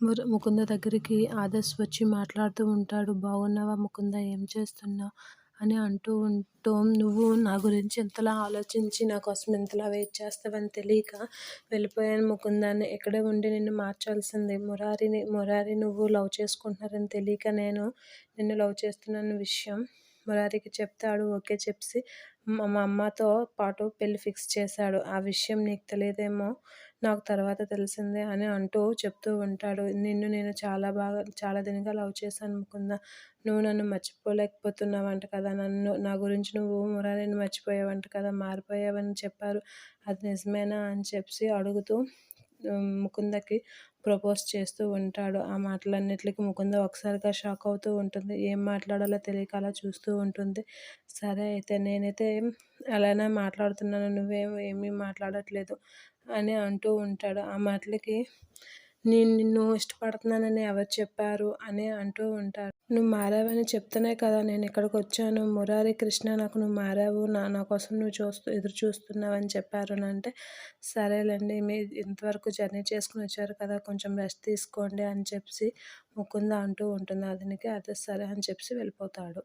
ముర ముకుంద దగ్గరికి ఆదర్శ్ వచ్చి మాట్లాడుతూ ఉంటాడు. బాగున్నావా ముకుంద? ఏం చేస్తున్నా? అని అంటూ ఉంటూ. నువ్వు నా గురించి ఎంతలా ఆలోచించి నా కోసం ఎంతలా వెయిట్ చేస్తావని తెలియక వెళ్ళిపోయాను ముకుందాన్ని ఎక్కడే ఉండి నిన్ను మార్చాల్సింది. మురారిని మురారి నువ్వు లవ్ చేసుకుంటున్నారని తెలియక నేను నిన్ను లవ్ చేస్తున్నాను విషయం మురారికి చెప్తాడు ఓకే చెప్పి మా అమ్మతో పాటు పెళ్ళి ఫిక్స్ చేశాడు. ఆ విషయం నీకు తెలియదేమో నాకు తర్వాత తెలిసిందే అని అంటూ చెప్తూ ఉంటాడు. నిన్ను నేను చాలా బాగా చాలా దినగా లవ్ చేశాను అనుకుందా? నువ్వు నన్ను మర్చిపోలేకపోతున్నావంట కదా నన్ను నా గురించి నువ్వు మురారిని మర్చిపోయావంట కదా మారిపోయావని చెప్పారు. అది నిజమేనా? అని చెప్పి అడుగుతూ ముకుందకి ప్రపోజ్ చేస్తూ ఉంటాడు. ఆ మాటలన్నిటికి ముకుంద ఒకసారిగా షాక్ అవుతూ ఉంటుంది. ఏం మాట్లాడాలో తెలియక అలా చూస్తూ ఉంటుంది. సరే అయితే నేనైతే అలానే మాట్లాడుతున్నాను. నువ్వేం ఏమీ మాట్లాడట్లేదు అని అంటూ ఉంటాడు. ఆ మాటలకి నేను నిన్ను ఇష్టపడుతున్నానని ఎవరు చెప్పారు అని అంటూ ఉంటారు. నువ్వు మారావని చెప్తేనే కదా నేను ఇక్కడికి వచ్చాను. మురారి కృష్ణ నాకు నువ్వు మారావు. నా నా కోసం నువ్వు చూస్తూ ఎదురు చూస్తున్నావు అని చెప్పారు అని అంటే సరేలేండి మీ ఇంతవరకు జర్నీ చేసుకుని వచ్చారు కదా కొంచెం రెస్ట్ తీసుకోండి అని చెప్పి ముకుంద అంటూ ఉంటుంది. అతనికి అదే సరే అని చెప్పి వెళ్ళిపోతాడు.